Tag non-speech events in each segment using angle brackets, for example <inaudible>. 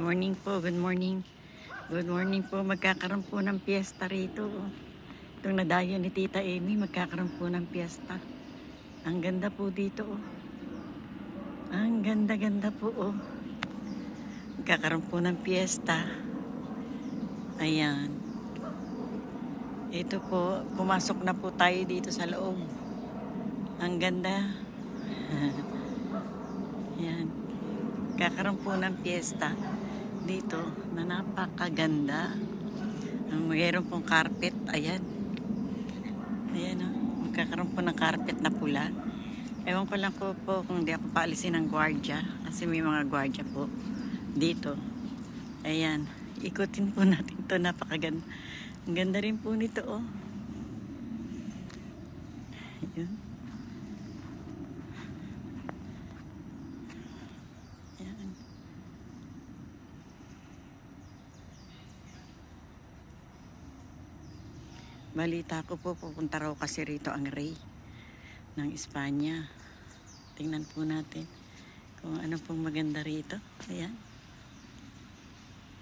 morning po, good morning. Good morning po, magkakaroon po ng piyesta rito. Itong nadayo ni Tita Amy, magkakaroon po ng piyesta. Ang ganda po dito. Oh. Ang ganda-ganda po. Oh. Magkakaroon po ng piyesta. Ayan. Ito po, pumasok na po tayo dito sa loob. Ang ganda. <laughs> Ayan. Kakaroon po ng piyesta dito na napakaganda. Mayroon pong carpet, ayan. Ayan o, magkakaroon po ng carpet na pula. Ewan ko lang po po kung di ako paalisin ng gwardya kasi may mga gwardya po dito. Ayan, ikutin po natin to napakaganda. Ang ganda rin po nito oh. Ayan. Balita ko po, pupunta raw kasi rito ang Rey ng Espanya. Tingnan po natin kung ano pong maganda rito. Ayan.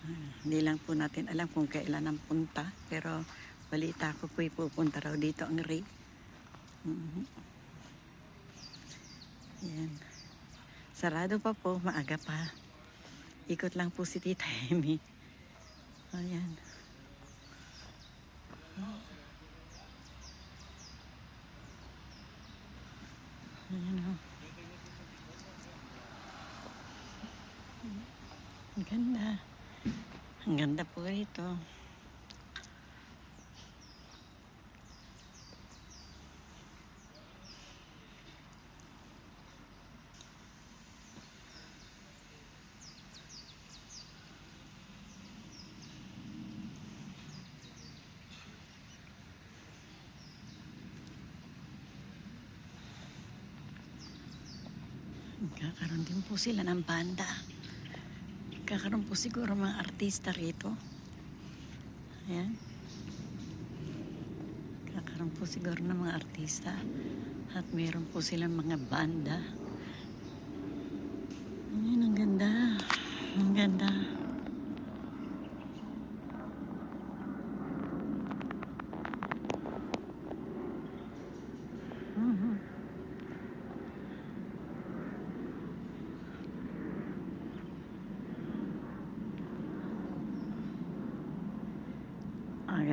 Ah, Hindi lang po natin alam kung kailan ang punta. Pero balita ko po pupunta raw dito ang Rey. Mhm. Ayan. Sarado pa po, maaga pa. Ikot lang po si Tita Amy. Ayan. Ayan o. Ang ganda. Ang ganda po rito. Kakaroon din po sila ng banda. Kakaroon po siguro mga artista rito. Ayan. Kakaroon po siguro ng mga artista. At meron po silang mga banda. Ayan, ang ganda. Ang ganda.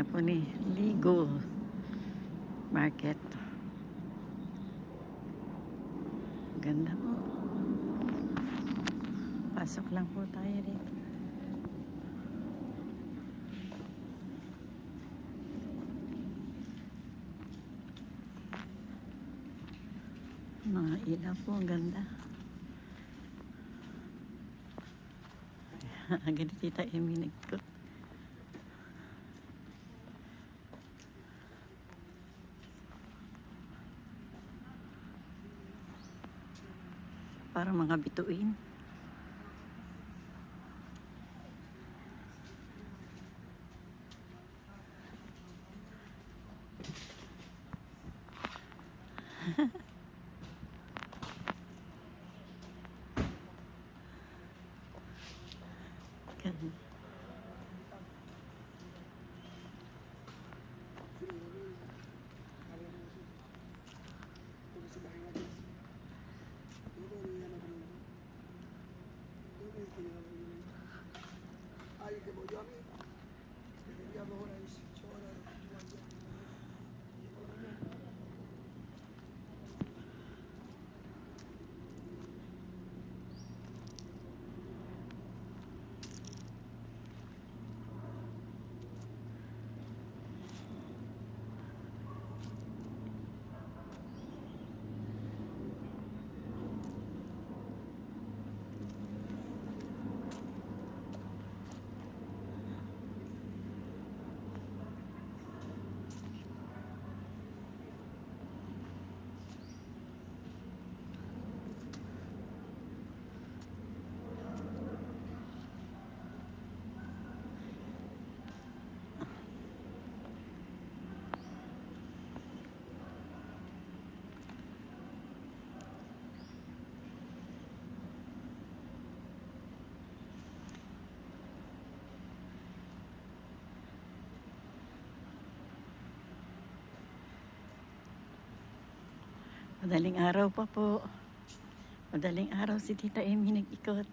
Aga po ni Ligo Market. Ganda po. Pasok lang po tayo dito. Mga ilaw po, ang ganda. <laughs> Agad Tita Amy nagkot. Parang mga bituin. Ganun. <laughs> Eh, Ay, que voy a mí, que tenía dos horas Madaling araw pa po. Madaling araw si Tita Amy nag-ikot.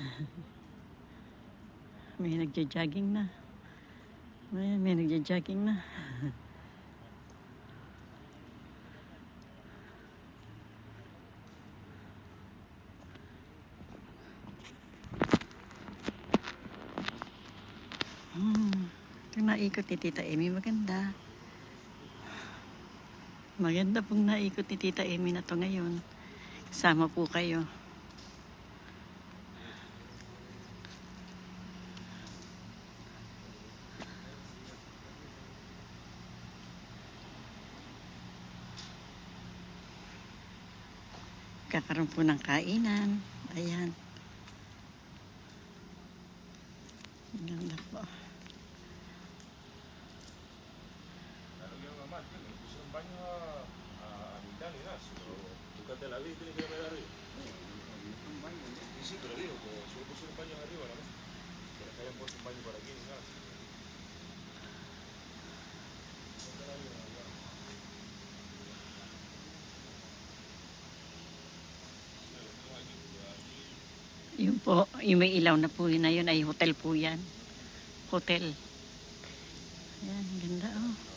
<laughs> may nagja-jogging na. May, may nagja-jogging na. <laughs> Hmm. Ito naikot ni Tita Amy, maganda. Maganda pong naikot ni Tita Amy na to ngayon. Sama po kayo. Kakaroon po ng kainan. Ayan. Ni nada, pero búscate la vida y tiene que ir arriba. Sí, sí, pero digo, que si yo puse un baño arriba, ¿no? Pero que hayan puesto un baño por aquí ni nada. Yun po, yung may ilaw na po yun na yun ay hotel po yan. Hotel. Ayan, ganda oh.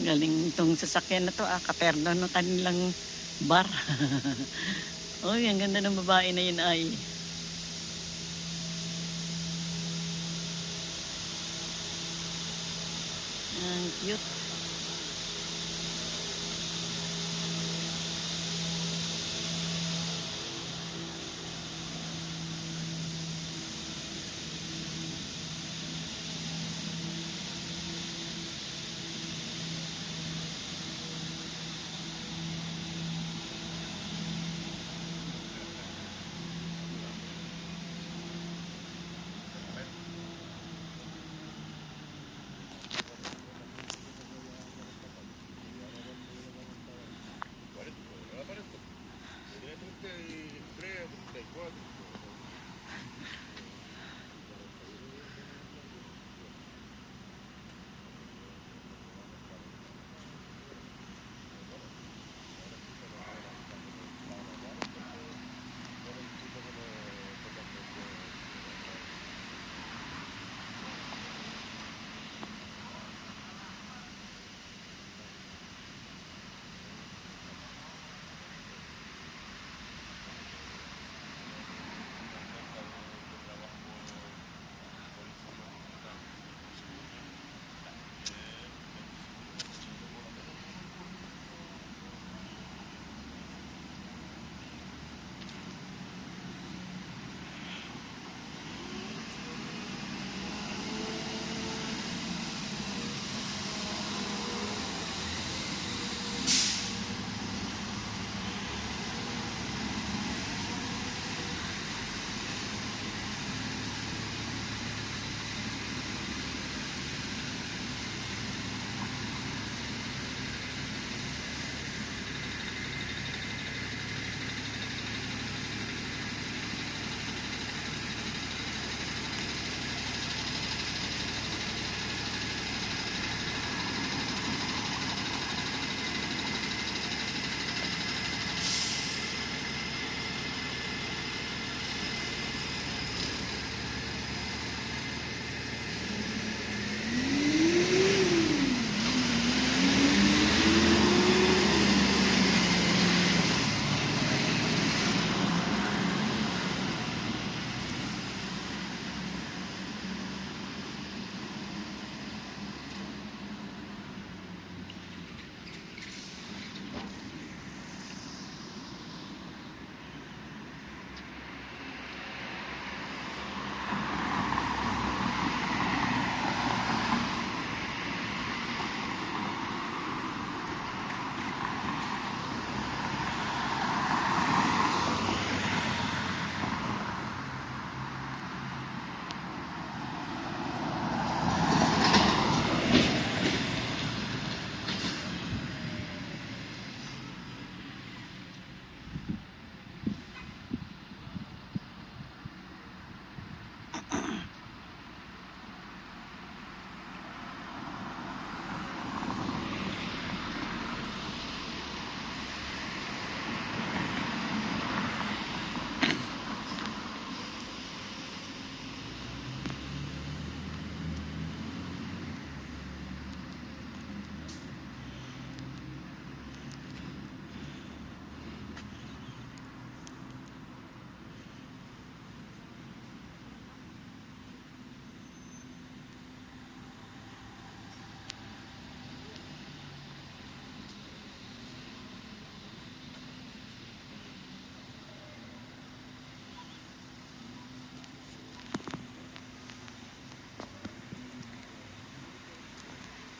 Galing itong sasakyan na to ah, kaperno ng kanilang bar. <laughs> Uy, ang ganda ng babae na yun ay. Ang cute.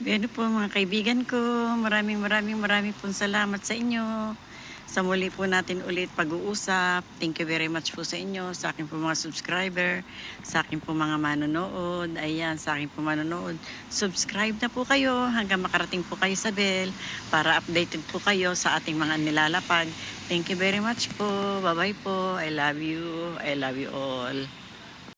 Ano po mga kaibigan ko, maraming maraming maraming pong salamat sa inyo. Sa muli po natin ulit pag-uusap. Thank you very much po sa inyo, sa akin po mga subscriber, sa akin po mga manonood. Ayan, sa akin po manonood. Subscribe na po kayo hanggang makarating po kayo sa bell para updated po kayo sa ating mga nilalapag. Thank you very much po. Bye-bye po. I love you. I love you all.